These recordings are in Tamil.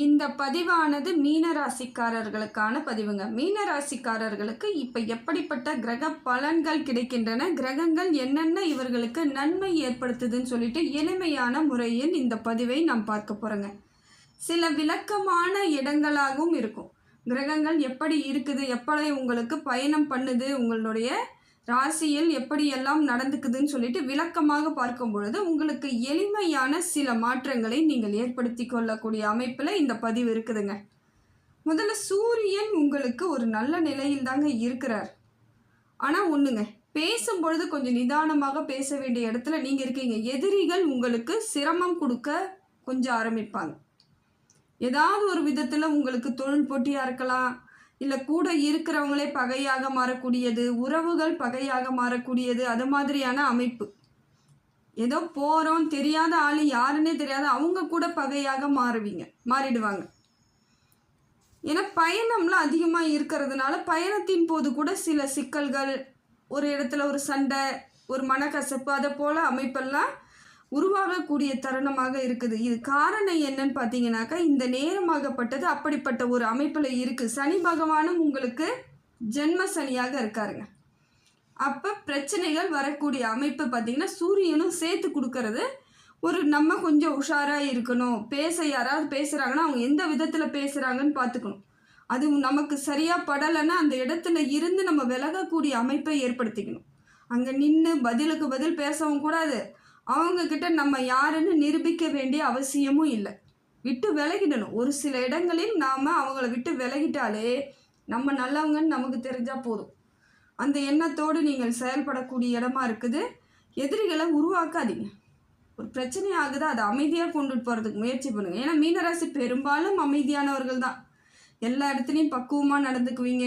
இந்த பதிவானது மீனராசிக்காரர்களுக்கான பதிவுங்க. மீனராசிக்காரர்களுக்கு இப்போ எப்படிப்பட்ட கிரக பலன்கள் கிடைக்கின்றன? கிரகங்கள் என்னென்ன இவர்களுக்கு நன்மை ஏற்படுத்துதுன்னு சொல்லிட்டு எளிமையான முறையில் இந்த பதிவை நாம் பார்க்க போகிறோங்க சில விளக்கமான இடங்களாகவும் இருக்கும். கிரகங்கள் எப்படி இருக்குது? எப்படி உங்களுக்கு பயணம் பண்ணுது? உங்களுடைய ராசியில் எப்படியெல்லாம் நடந்துக்குதுன்னு சொல்லிட்டு விளக்கமாக பார்க்கும் பொழுது உங்களுக்கு எளிமையான சில மாற்றங்களை நீங்கள் ஏற்படுத்தி கொள்ளக்கூடிய அமைப்பில் இந்த பதிவு இருக்குதுங்க. முதல்ல சூரியன் உங்களுக்கு ஒரு நல்ல நிலையில் தாங்க இருக்கிறார். ஆனால் ஒன்றுங்க பேசும் பொழுது கொஞ்சம் நிதானமாக பேச வேண்டிய இடத்துல நீங்கள் இருக்கீங்க. எதிரிகள் உங்களுக்கு சிரமம் கொடுக்க கொஞ்சம் ஆரம்பிப்பாங்க. ஏதாவது ஒரு விதத்தில் உங்களுக்கு தொழில் போட்டியாக இருக்கலாம். இல்லை கூட இருக்கிறவங்களே பகையாக மாறக்கூடியது உறவுகள் பகையாக மாறக்கூடியது அது மாதிரியான அமைப்பு. ஏதோ போகிறோம் தெரியாத ஆள் யாருன்னே தெரியாத அவங்க கூட பகையாக மாறுவீங்க மாறிடுவாங்க. ஏன்னா பயணம்லாம் அதிகமாக இருக்கிறதுனால பயணத்தின் போது கூட சில சிக்கல்கள் ஒரு இடத்துல ஒரு சண்டை ஒரு மனக்கசப்பு அதை போல் அமைப்பெல்லாம் உருவாகக்கூடிய தருணமாக இருக்குது. இது காரணம் என்னன்னு பார்த்தீங்கன்னாக்கா இந்த நேரமாகப்பட்டது அப்படிப்பட்ட ஒரு அமைப்பில் இருக்குது சனி பகவானும் உங்களுக்கு ஜென்ம சனியாக இருக்காருங்க. அப்போ பிரச்சனைகள் வரக்கூடிய அமைப்பு பார்த்தீங்கன்னா சூரியனும் சேர்த்து கொடுக்கறது ஒரு நம்ம கொஞ்சம் உஷாராக இருக்கணும். பேச யாராவது பேசுகிறாங்கன்னா அவங்க எந்த விதத்தில் பேசுகிறாங்கன்னு பார்த்துக்கணும். அது நமக்கு சரியாக படலைன்னா அந்த இடத்துல இருந்து நம்ம விலகக்கூடிய அமைப்பை ஏற்படுத்திக்கணும். அங்கே நின்று பதிலுக்கு பதில் பேசவும் கூடாது. அவங்க கிட்ட நம்ம யாருன்னு நிரூபிக்க வேண்டிய அவசியமும் இல்லை. விட்டு விலகிடணும். ஒரு சில இடங்களில் நாம் அவங்கள விட்டு விலகிட்டாலே நம்ம நல்லவங்கன்னு நமக்கு தெரிஞ்சால் போதும். அந்த எண்ணத்தோடு நீங்கள் செயல்படக்கூடிய இடமா இருக்குது. எதிரிகளை உருவாக்காதீங்க. ஒரு பிரச்சனை ஆகுது அதை அமைதியாக கொண்டுட்டு போகிறதுக்கு முயற்சி பண்ணுங்கள் ஏன்னா மீனராசி பெரும்பாலும் அமைதியானவர்கள் தான். எல்லா இடத்துலையும் பக்குவமாக நடந்துக்குவீங்க.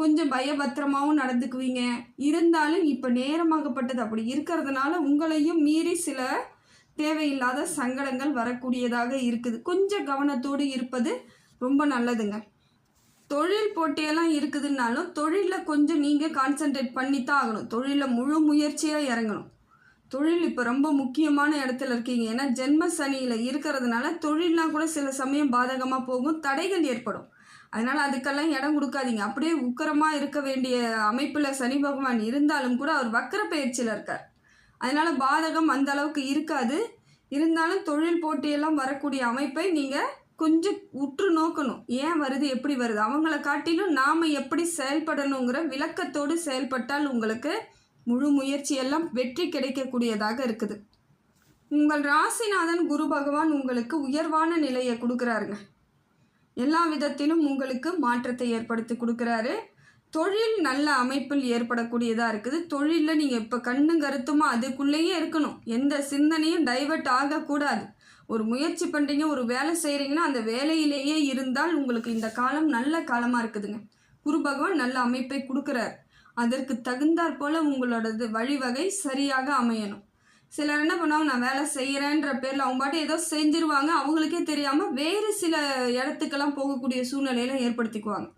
கொஞ்சம் பயபத்திரமாகவும் நடந்துக்குவீங்க. இருந்தாலும் இப்போ நேரமாகப்பட்டது அப்படி இருக்கிறதுனால உங்களையும் மீறி சில தேவையில்லாத சங்கடங்கள் வரக்கூடியதாக இருக்குது. கொஞ்சம் கவனத்தோடு இருப்பது ரொம்ப நல்லதுங்க. தொழில் போட்டியெல்லாம் இருக்குதுன்னாலும் தொழிலில் கொஞ்சம் நீங்கள் கான்சென்ட்ரேட் பண்ணி தான் ஆகணும். தொழிலில் முழு முயற்சியாக இறங்கணும். தொழில் இப்போ ரொம்ப முக்கியமான இடத்துல இருக்கீங்க. ஏன்னா ஜென்ம சனியில் இருக்கிறதுனால தொழிலெலாம் கூட சில சமயம் பாதகமாக போகும். தடைகள் ஏற்படும். அதனால் அதுக்கெல்லாம் இடம் கொடுக்காதீங்க. அப்படியே உக்கரமாக இருக்க வேண்டிய அமைப்பில் சனி பகவான் இருந்தாலும் கூட அவர் வக்கர பயிற்சியில் இருக்கார். அதனால் பாதகம் அந்த அளவுக்கு இருக்காது. இருந்தாலும் தொழில் போட்டியெல்லாம் வரக்கூடிய அமைப்பை நீங்கள் கொஞ்சம் உற்று நோக்கணும். ஏன் வருது எப்படி வருது? அவங்கள காட்டிலும் நாம் எப்படி செயல்படணுங்கிற விளக்கத்தோடு செயல்பட்டால் உங்களுக்கு முழு முயற்சியெல்லாம் வெற்றி கிடைக்கக்கூடியதாக இருக்குது. உங்கள் ராசிநாதன் குரு பகவான் உங்களுக்கு உயர்வான நிலையை கொடுக்குறாருங்க. எல்லா விதத்திலும் உங்களுக்கு மாற்றத்தை ஏற்படுத்தி கொடுக்குறாரு. தொழில் நல்ல அமைப்பில் ஏற்படக்கூடியதாக இருக்குது. தொழிலில் நீங்கள் இப்போ கண்ணும் கருத்துமா அதுக்குள்ளேயே இருக்கணும். எந்த சிந்தனையும் டைவர்ட் ஆகக்கூடாது. ஒரு முயற்சி பண்ணுறீங்க ஒரு வேலை செய்கிறீங்கன்னா அந்த வேலையிலேயே இருந்தால் உங்களுக்கு இந்த காலம் நல்ல காலமாக இருக்குதுங்க. குரு பகவான் நல்ல அமைப்பை கொடுக்குறார். அதற்கு தகுந்தாற் போல் உங்களோடது வழிவகை சரியாக அமையணும். சிலர் என்ன பண்ணுவாங்க நான் வேலை செய்கிறேன்ற பேரில் அவங்க பாட்டு ஏதோ செஞ்சிருவாங்க. அவங்களுக்கே தெரியாமல் வேறு சில இடத்துக்கெல்லாம் போகக்கூடிய சூழ்நிலையில ஏற்படுத்திக்குவாங்க.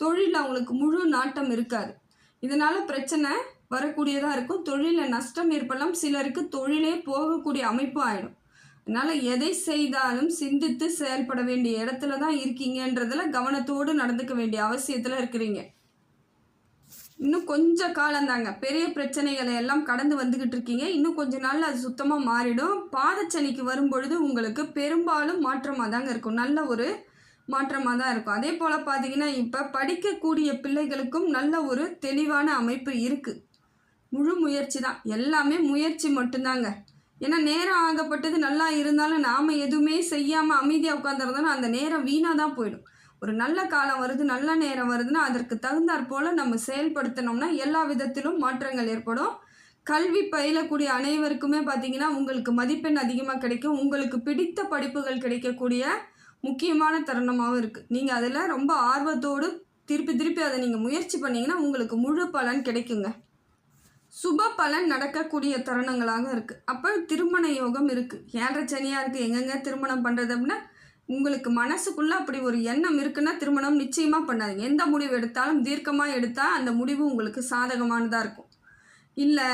தொழிலில் அவங்களுக்கு முழு நாட்டம் இருக்காது. இதனால் பிரச்சனை வரக்கூடியதாக இருக்கும். தொழிலில் நஷ்டம் ஏற்படலாம். சிலருக்கு தொழிலே போகக்கூடிய அமைப்பு ஆகிடும் அதனால் எதை செய்தாலும் சிந்தித்து செயல்பட வேண்டிய இடத்துல தான் இருக்கீங்கன்றதில் கவனத்தோடு நடந்துக்க வேண்டிய அவசியத்தில் இருக்கிறீங்க. இன்னும் கொஞ்ச காலந்தாங்க பெரிய பிரச்சனைகளை எல்லாம் கடந்து வந்துக்கிட்டு இருக்கீங்க. இன்னும் கொஞ்ச நாள் அது சுத்தமாக மாறிடும். பாதச்சனிக்கு வரும்பொழுது உங்களுக்கு பெரும்பாலும் மாற்றமாக தாங்க இருக்கும். நல்ல ஒரு மாற்றமாக தான் இருக்கும். அதே போல் பார்த்தீங்கன்னா இப்போ படிக்கக்கூடிய பிள்ளைகளுக்கும் நல்ல ஒரு தெளிவான அமைப்பு இருக்குது முழு முயற்சி தான். எல்லாமே முயற்சி மட்டும்தாங்க. ஏன்னா நேரம் ஆகப்பட்டது நல்லா இருந்தாலும் நாம் எதுவுமே செய்யாமல் அமைதியாக உட்காந்துருந்தோன்னா அந்த நேரம் வீணாக தான் போயிடும். ஒரு நல்ல காலம் வருது நல்ல நேரம் வருதுன்னா அதற்கு தகுந்தாற் போல் நம்ம செயல்படுத்தினோம்னா எல்லா விதத்திலும் மாற்றங்கள் ஏற்படும். கல்வி பயிலக்கூடிய அனைவருக்குமே பார்த்தீங்கன்னா உங்களுக்கு மதிப்பெண் அதிகமாக கிடைக்கும். உங்களுக்கு பிடித்த படிப்புகள் கிடைக்கக்கூடிய முக்கியமான தருணமாகவும் இருக்குது நீங்கள் அதில் ரொம்ப ஆர்வத்தோடு திருப்பி திருப்பி அதை நீங்கள் முயற்சி பண்ணிங்கன்னா உங்களுக்கு முழு பலன் கிடைக்குங்க. சுப பலன் நடக்கக்கூடிய தருணங்களாக இருக்குது அப்போ திருமண யோகம் இருக்குது ஏழரை சனியாக இருக்குது எங்கெங்க திருமணம் பண்ணுறது அப்படின்னா உங்களுக்கு மனசுக்குள்ளே அப்படி ஒரு எண்ணம் இருக்குன்னா திருமணம் நிச்சயமாக பண்ணாதீங்க. எந்த முடிவு எடுத்தாலும் தீர்க்கமாக எடுத்தால் அந்த முடிவு உங்களுக்கு சாதகமானதாக இருக்கும். இல்லை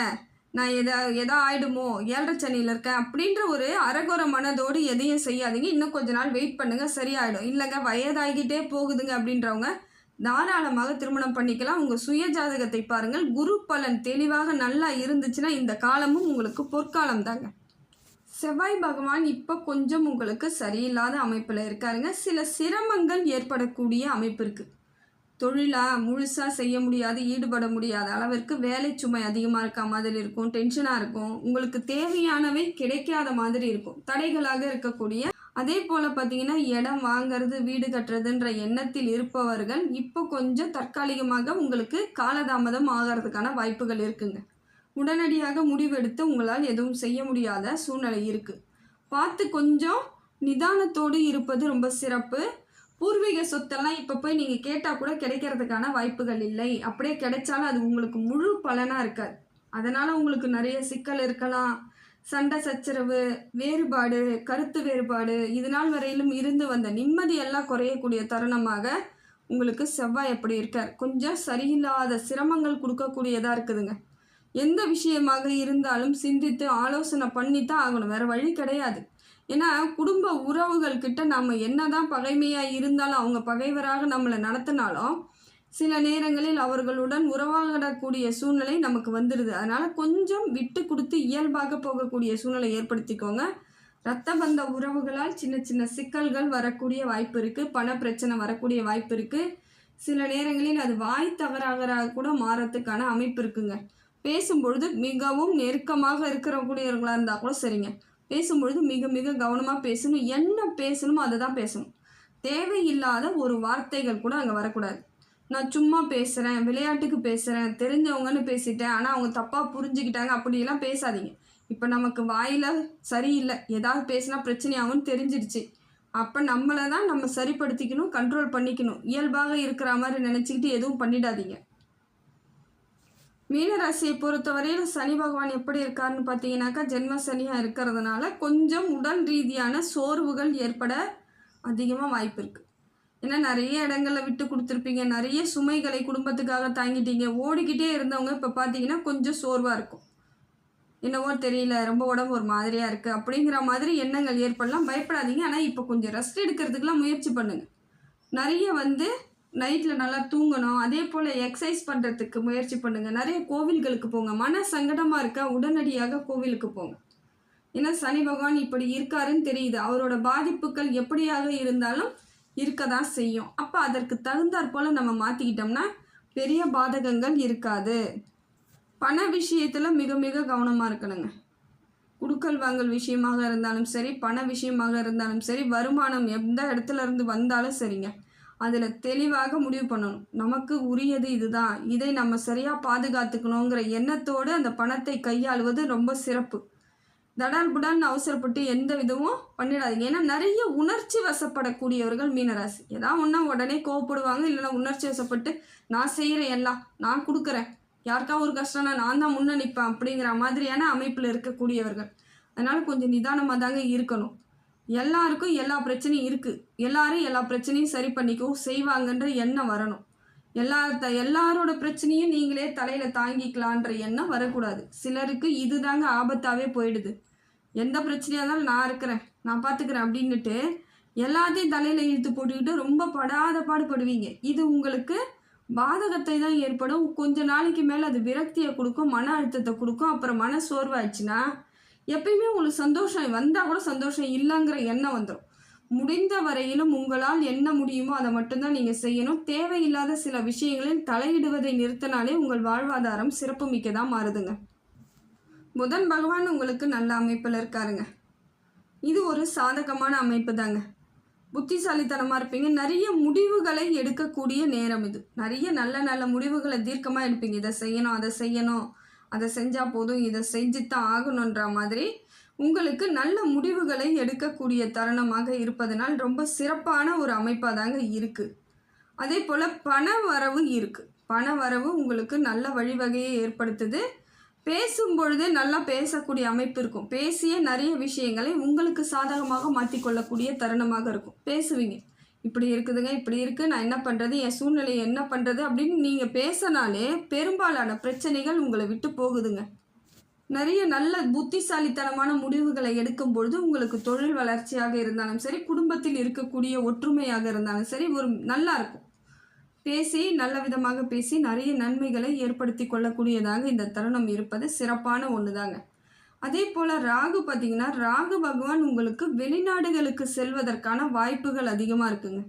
நான் எதா எதா ஆயிடுமோ ஏழரை சனியில் இருக்கேன் அப்படின்ற ஒரு அரகுர மனதோடு எதையும் செய்யாதீங்க. இன்னும் கொஞ்ச நாள் வெயிட் பண்ணுங்கள் சரியாயிடும். இல்லைங்க வயதாகிட்டே போகுதுங்க அப்படின்றவங்க தாராளமாக திருமணம் பண்ணிக்கலாம். உங்கள் சுய ஜாதகத்தை பாருங்கள். குரு பலன் தெளிவாக நல்லா இருந்துச்சுன்னா இந்த காலமும் உங்களுக்கு பொற்காலம் தாங்க செவ்வாய் பகவான் இப்போ கொஞ்சம் உங்களுக்கு சரியில்லாத அமைப்பில் இருக்காருங்க. சில சிரமங்கள் ஏற்படக்கூடிய அமைப்பு இருக்குது தொழிலாக முழுசாக செய்ய முடியாது ஈடுபட முடியாத அளவிற்கு வேலை சுமை அதிகமாக இருக்க மாதிரி இருக்கும் டென்ஷனாக இருக்கும். உங்களுக்கு தேவையானவை கிடைக்காத மாதிரி இருக்கும். தடைகளாக இருக்கக்கூடிய அதே போல் பார்த்தீங்கன்னா இடம் வாங்கிறது வீடு கட்டுறதுன்ற எண்ணத்தில் இருப்பவர்கள் இப்போ கொஞ்சம் தற்காலிகமாக உங்களுக்கு காலதாமதம் ஆகிறதுக்கான வாய்ப்புகள் இருக்குங்க. உடனடியாக முடிவெடுத்து உங்களால் எதுவும் செய்ய முடியாத சூழ்நிலை இருக்குது பார்த்து கொஞ்சம் நிதானத்தோடு இருப்பது ரொம்ப சிறப்பு. பூர்வீக சொத்தெல்லாம் இப்போ போய் நீங்கள் கேட்டால் கூட கிடைக்கிறதுக்கான வாய்ப்புகள் இல்லை. அப்படியே கிடைச்சாலும் அது உங்களுக்கு முழு பலனாக இருக்காது. அதனால் உங்களுக்கு நிறைய சிக்கல் இருக்கலாம். சண்டை சச்சரவு வேறுபாடு கருத்து வேறுபாடு இது நாள் வரையிலும் இருந்து வந்த நிம்மதியெல்லாம் குறையக்கூடிய தருணமாக உங்களுக்கு செவ்வாய் எப்படி இருக்கார். கொஞ்சம் சரியில்லாத சிரமங்கள் கொடுக்கக்கூடியதாக இருக்குதுங்க. எந்த விஷயமாக இருந்தாலும் சிந்தித்து ஆலோசனை பண்ணி தான் ஆகணும். வேறு வழி கிடையாது. ஏன்னா குடும்ப உறவுகள் கிட்ட நம்ம என்னதான் பகைமையாக இருந்தாலும் அவங்க பகைவராக நம்மளை நடத்தினாலும் சில நேரங்களில் அவர்களுடன் உறவாடக்கூடிய சூழ்நிலை நமக்கு வந்துடுது அதனால் கொஞ்சம் விட்டு கொடுத்து இயல்பாக போகக்கூடிய சூழ்நிலை ஏற்படுத்திக்கோங்க. ரத்த பந்த உறவுகளால் சின்ன சின்ன சிக்கல்கள் வரக்கூடிய வாய்ப்பு இருக்குது பண பிரச்சனை வரக்கூடிய வாய்ப்பு இருக்குது சில நேரங்களில் அது வாய் தவறாக கூட மாறத்துக்கான அமைப்பு இருக்குங்க. பேசும்பொழுது மிகவும் நெருக்கமாக இருக்கக்கூடியவர்களாக இருந்தால் கூட சரிங்க. பேசும்பொழுது மிக மிக கவனமாக பேசணும். என்ன பேசணுமோ அதை தான் பேசணும். தேவையில்லாத ஒரு வார்த்தைகள் கூட அங்கே வரக்கூடாது. நான் சும்மா பேசுகிறேன் விளையாட்டுக்கு பேசுகிறேன் தெரிஞ்சவங்கன்னு பேசிட்டேன் ஆனால் அவங்க தப்பாக புரிஞ்சுக்கிட்டாங்க அப்படியெல்லாம் பேசாதீங்க. இப்போ நமக்கு வாயில் சரியில்லை. ஏதாவது பேசினா பிரச்சனையாகும்னு தெரிஞ்சிருச்சு. அப்போ நம்மளை தான் நம்ம சரிப்படுத்திக்கணும் கண்ட்ரோல் பண்ணிக்கணும். இயல்பாக இருக்கிற மாதிரி நினச்சிக்கிட்டு எதுவும் பண்ணிடாதீங்க. மீனராசியை பொறுத்தவரையில் சனி பகவான் எப்படி இருக்காருன்னு பார்த்தீங்கன்னாக்கா ஜென்ம சனியாக இருக்கிறதுனால கொஞ்சம் உடல் ரீதியான சோர்வுகள் ஏற்பட அதிகமாக வாய்ப்பு இருக்குது ஏன்னா நிறைய இடங்களில் விட்டு கொடுத்துருப்பீங்க. நிறைய சுமைகளை குடும்பத்துக்காக தாங்கிட்டீங்க. ஓடிக்கிட்டே இருந்தவங்க இப்போ பார்த்தீங்கன்னா கொஞ்சம் சோர்வாக இருக்கும். என்னவோ தெரியல ரொம்ப உடம்பு ஒரு மாதிரியாக இருக்குது அப்படிங்கிற மாதிரி எண்ணங்கள் ஏற்படலாம். பயப்படாதீங்க. ஆனால் இப்போ கொஞ்சம் ரெஸ்ட் எடுக்கிறதுக்கெலாம் முயற்சி பண்ணுங்கள் நிறைய வந்து நைட்டில் நல்லா தூங்கணும். அதே போல் எக்ஸசைஸ் பண்ணுறதுக்கு முயற்சி பண்ணுங்கள் நிறைய கோவில்களுக்கு போங்க. மன சங்கடமாக இருக்கா உடனடியாக கோவிலுக்கு போங்க. ஏன்னா சனி பகவான் இப்படி இருக்காருன்னு தெரியுது. அவரோட பாதிப்புகள் எப்படியாக இருந்தாலும் இருக்க தான் செய்யும். அப்போ அதற்கு தகுந்தாற் போல் நம்ம மாற்றிக்கிட்டோம்னா பெரிய பாதகங்கள் இருக்காது. பண விஷயத்தில் மிக மிக கவனமாக இருக்கணுங்க. குடுக்கல் வாங்கல் விஷயமாக இருந்தாலும் சரி பண விஷயமாக இருந்தாலும் சரி வருமானம் எந்த இடத்துல இருந்து வந்தாலும் சரிங்க. அதில் தெளிவாக முடிவு பண்ணணும். நமக்கு உரியது இதுதான். இதை நம்ம சரியாக பாதுகாத்துக்கணுங்கிற எண்ணத்தோடு அந்த பணத்தை கையாளுவது ரொம்ப சிறப்பு. தடால் புடான் அவசரப்பட்டு எந்த விதமும் பண்ணிடாதீங்க. ஏன்னா நிறைய உணர்ச்சி வசப்படக்கூடியவர்கள் மீனராசி. ஏதாவது ஒன்றா உடனே கோவப்படுவாங்க இல்லைன்னா உணர்ச்சி வசப்பட்டு நான் செய்கிறேன் எல்லாம் நான் கொடுக்குறேன். யாருக்கா ஒரு கஷ்டம்னா நான் தான் முன்னணிப்பேன் அப்படிங்கிற மாதிரியான அமைப்பில் இருக்கக்கூடியவர்கள். அதனால் கொஞ்சம் நிதானமாக தாங்க இருக்கணும். எல்லாருக்கும் எல்லா பிரச்சனையும் இருக்குது எல்லாரும் எல்லா பிரச்சனையும் சரி பண்ணிக்கவும் செய்வாங்கன்ற எண்ணம் வரணும். எல்லா த எல்லாரோட பிரச்சனையும் நீங்களே தலையில் தாங்கிக்கலான்ற எண்ணம் வரக்கூடாது. சிலருக்கு இதுதாங்க ஆபத்தாகவே போயிடுது. எந்த பிரச்சனையாக இருந்தாலும் நான் இருக்கிறேன் நான் பார்த்துக்கிறேன் அப்படின்னுட்டு எல்லாத்தையும் தலையில் இழுத்து போட்டுக்கிட்டு ரொம்ப படாத பாடுபடுவீங்க. இது உங்களுக்கு பாதகத்தை தான் ஏற்படும். கொஞ்ச நாளைக்கு மேலே அது விரக்தியை கொடுக்கும் மன அழுத்தத்தை கொடுக்கும். அப்புறம் மன சோர்வாயிடுச்சுன்னா எப்பயுமே உங்களுக்கு சந்தோஷம் வந்தால் கூட சந்தோஷம் இல்லைங்கிற எண்ணம் வந்துடும் முடிந்த வரையிலும் உங்களால் என்ன முடியுமோ அதை மட்டும்தான் நீங்கள் செய்யணும். தேவையில்லாத சில விஷயங்களில் தலையிடுவதை நிறுத்தினாலே உங்கள் வாழ்வாதாரம் சிறப்புமிக்கதாக மாறுதுங்க. புதன் பகவான் உங்களுக்கு நல்ல அமைப்பில் இருக்காருங்க. இது ஒரு சாதகமான அமைப்பு தாங்க. புத்திசாலித்தனமாக இருப்பீங்க. நிறைய முடிவுகளை எடுக்கக்கூடிய நேரம் இது. நிறைய நல்ல நல்ல முடிவுகளை தீர்க்கமாக எடுப்பீங்க. இதை செய்யணும் அதை செய்யணும். அதை செஞ்சால் போதும் இதை செஞ்சுத்தான் ஆகணுன்ற மாதிரி உங்களுக்கு நல்ல முடிவுகளை எடுக்கக்கூடிய தருணமாக இருப்பதனால் ரொம்ப சிறப்பான ஒரு அமைப்பாக தாங்க இருக்குது அதே போல் பண வரவு இருக்குது பண வரவு உங்களுக்கு நல்ல வழிவகையை ஏற்படுத்துது. பேசும் பொழுதே நல்லா பேசக்கூடிய அமைப்பு இருக்கும். பேசிய நிறைய விஷயங்களை உங்களுக்கு சாதகமாக மாற்றிக்கொள்ளக்கூடிய தருணமாக இருக்கும். பேசுவீங்க. இப்படி இருக்குதுங்க இப்படி இருக்குது நான் என்ன பண்ணுறது என் சூழ்நிலை என்ன பண்ணுறது அப்படின்னு நீங்கள் பேசினாலே பெரும்பாலான பிரச்சனைகள் உங்களை விட்டு போகுதுங்க. நிறைய நல்ல புத்திசாலித்தனமான முடிவுகளை எடுக்கும் பொழுது உங்களுக்கு தொழில் வளர்ச்சியாக இருந்தாலும் சரி குடும்பத்தில் இருக்கக்கூடிய ஒற்றுமையாக இருந்தாலும் சரி ஒரு நல்லா இருக்கும். பேசி நல்ல விதமாக பேசி நிறைய நன்மைகளை ஏற்படுத்தி கொள்ளக்கூடியதாக இந்த தருணம் இருப்பது சிறப்பான ஒன்று தாங்க அதே போல் ராகு பார்த்தீங்கன்னா ராகு பகவான் உங்களுக்கு வெளிநாடுகளுக்கு செல்வதற்கான வாய்ப்புகள் அதிகமாக இருக்குங்க.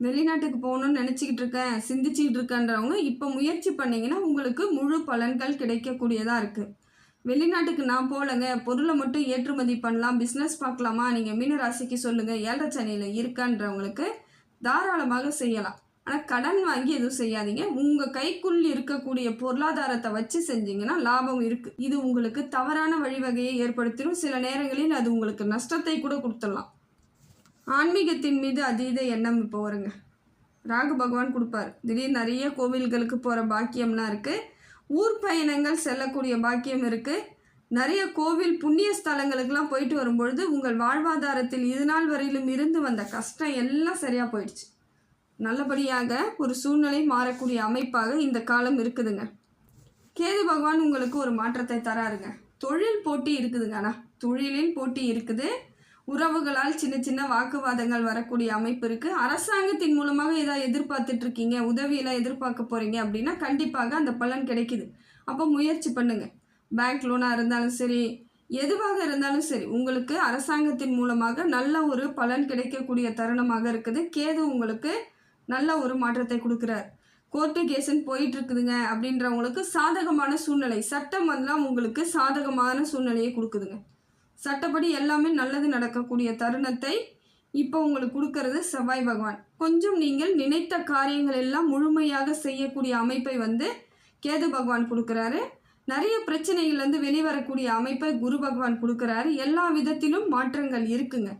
வெளிநாட்டுக்கு போகணும்னு நினச்சிக்கிட்டு இருக்கேன் சிந்திச்சிக்கிட்டு இருக்கேன்றவங்க இப்போ முயற்சி பண்ணிங்கன்னா உங்களுக்கு முழு பலன்கள் கிடைக்கக்கூடியதாக இருக்குது வெளிநாட்டுக்கு நான் போகலங்க பொருளை மட்டும் ஏற்றுமதி பண்ணலாம் பிஸ்னஸ் பார்க்கலாமா நீங்கள் மீன ராசிக்கு சொல்லுங்கள் ஏழரை சனியில் இருக்கான்றவங்களுக்கு தாராளமாக செய்யலாம். ஆனால் கடன் வாங்கி எதுவும் செய்யாதீங்க. உங்கள் கைக்குள் இருக்கக்கூடிய பொருளாதாரத்தை வச்சு செஞ்சீங்கன்னா லாபம் இருக்குது இது உங்களுக்கு தவறான வழிவகையை ஏற்படுத்திடும் சில நேரங்களில் அது உங்களுக்கு நஷ்டத்தை கூட கொடுத்துடலாம். ஆன்மீகத்தின் மீது அதீத எண்ணம் இப்போ வருங்க. ராகு பகவான் கொடுப்பார். திடீர் நிறைய கோவில்களுக்கு போகிற பாக்கியம்லாம் இருக்குது ஊர் பயணங்கள் செல்லக்கூடிய பாக்கியம் இருக்குது நிறைய கோவில் புண்ணிய ஸ்தலங்களுக்கெல்லாம் போயிட்டு வரும்பொழுது உங்கள் வாழ்வாதாரத்தில் இது நாள் வரையிலும் இருந்து வந்த கஷ்டம் எல்லாம் சரியாக போயிடுச்சு. நல்லபடியாக ஒரு சூழ்நிலை மாறக்கூடிய அமைப்பாக இந்த காலம் இருக்குதுங்க. கேது பகவான் உங்களுக்கு ஒரு மாற்றத்தை தராருங்க. தொழில் போட்டி இருக்குதுங்க ஆனால் தொழிலில் போட்டி இருக்குது. உறவுகளால் சின்ன சின்ன வாக்குவாதங்கள் வரக்கூடிய அமைப்பு இருக்குது அரசாங்கத்தின் மூலமாக ஏதாவது எதிர்பார்த்துட்ருக்கீங்க உதவியெல்லாம் எதிர்பார்க்க போகிறீங்க அப்படின்னா கண்டிப்பாக அந்த பலன் கிடைக்குது. அப்போ முயற்சி பண்ணுங்கள் பேங்க் லோனாக இருந்தாலும் சரி எதுவாக இருந்தாலும் சரி உங்களுக்கு அரசாங்கத்தின் மூலமாக நல்ல ஒரு பலன் கிடைக்கக்கூடிய தருணமாக இருக்குது. கேது உங்களுக்கு நல்ல ஒரு மாற்றத்தை கொடுக்குறார். கோர்ட்டு கேஸுன்னு போயிட்டு இருக்குதுங்க அப்படின்றவங்களுக்கு சாதகமான சூழ்நிலை. சட்டம் வந்தெல்லாம் உங்களுக்கு சாதகமான சூழ்நிலையை கொடுக்குதுங்க. சட்டப்படி எல்லாமே நல்லது நடக்கக்கூடிய தருணத்தை இப்போ உங்களுக்கு கொடுக்கறது செவ்வாய் பகவான். கொஞ்சம் நீங்கள் நினைத்த காரியங்கள் எல்லாம் முழுமையாக செய்யக்கூடிய அமைப்பை வந்து கேது பகவான் கொடுக்குறாரு. நிறைய பிரச்சனைகள்லேருந்து வெளிவரக்கூடிய அமைப்பை குரு பகவான் கொடுக்குறாரு. எல்லா விதத்திலும் மாற்றங்கள் இருக்குங்க.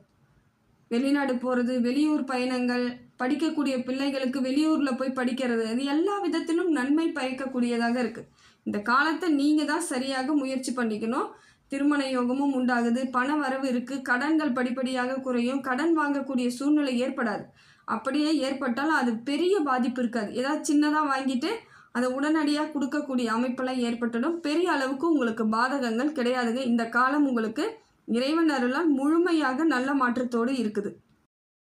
வெளிநாடு போகிறது வெளியூர் பயணங்கள் படிக்கக்கூடிய பிள்ளைகளுக்கு வெளியூரில் போய் படிக்கிறது அது எல்லா விதத்திலும் நன்மை பயக்கக்கூடியதாக இருக்குது இந்த காலத்தை நீங்கள் தான் சரியாக முயற்சி பண்ணிக்கணும். திருமண யோகமும் உண்டாகுது பண வரவு இருக்குது கடன்கள் படிப்படியாக குறையும் கடன் வாங்கக்கூடிய சூழ்நிலை ஏற்படாது. அப்படியே ஏற்பட்டாலும் அது பெரிய பாதிப்பு இருக்காது. ஏதாவது சின்னதாக வாங்கிட்டு அதை உடனடியாக கொடுக்கக்கூடிய அமைப்பெல்லாம் ஏற்பட்டுடும். பெரிய அளவுக்கு உங்களுக்கு பாதகங்கள் கிடையாதுங்க. இந்த காலம் உங்களுக்கு இறைவன் அருளால் முழுமையாக நல்ல மாற்றத்தோடு இருக்குது.